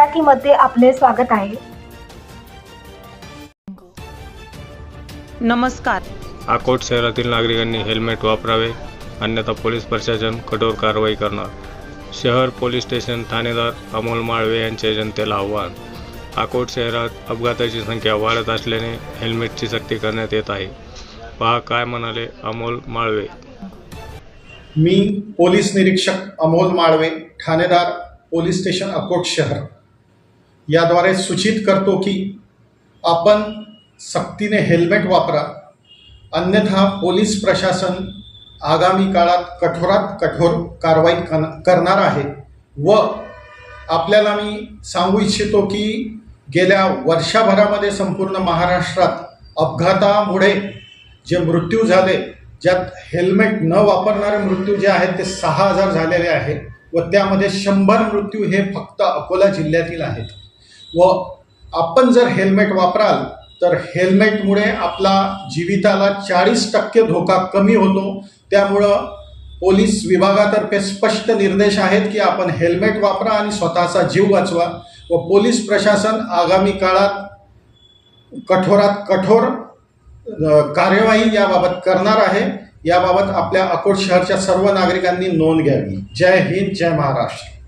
मराठीमध्ये आपले स्वागत आहे. नमस्कार. अकोट शहरातील नागरिकांनी हेल्मेट वापरावे अन्यथा पोलीस प्रशासन कठोर कारवाई करणार. शहर पोलीस स्टेशन ठाणेदार अमोल माळवे यांचे जनतेला आव्हान. अकोट शहरात अपघाताची संख्या वाढत असल्याने हेल्मेटची सक्ती करण्यात येत आहे. पहा काय म्हणाले अमोल माळवे. मी पोलीस निरीक्षक अमोल माळवे ठाणेदार पोलीस स्टेशन अकोट शहर. याद्वारे सूचित करतो की आपण सक्तीने हेल्मेट वापरा अन्यथा पोलीस प्रशासन आगामी काळात कठोरात कठोर कारवाई कन- करणार आहे. व आपल्याला मी सांगू इच्छितो की गेल्या वर्षभरामध्ये संपूर्ण महाराष्ट्रात अपघातामुळे जे मृत्यू झाले ज्यात हेल्मेट न वापरणारे मृत्यू जे आहेत ते सहा हजार झालेले आहेत व त्यामध्ये शंभर मृत्यू हे फक्त अकोला जिल्ह्यातील आहेत. व आपण जर हेल्मेट वापराल तर हेल्मेटमुळे आपला जीविताला चाळीस टक्के धोका कमी होतो. त्यामुळं पोलीस विभागातर्फे स्पष्ट निर्देश आहेत की आपण हेल्मेट वापरा आणि स्वतःचा जीव वाचवा व पोलीस प्रशासन आगामी काळात कठोरात कठोर कार्यवाही याबाबत करणार आहे. याबाबत आपल्या अकोट शहरच्या सर्व नागरिकांनी नोंद घ्यावी. जय हिंद जय महाराष्ट्र.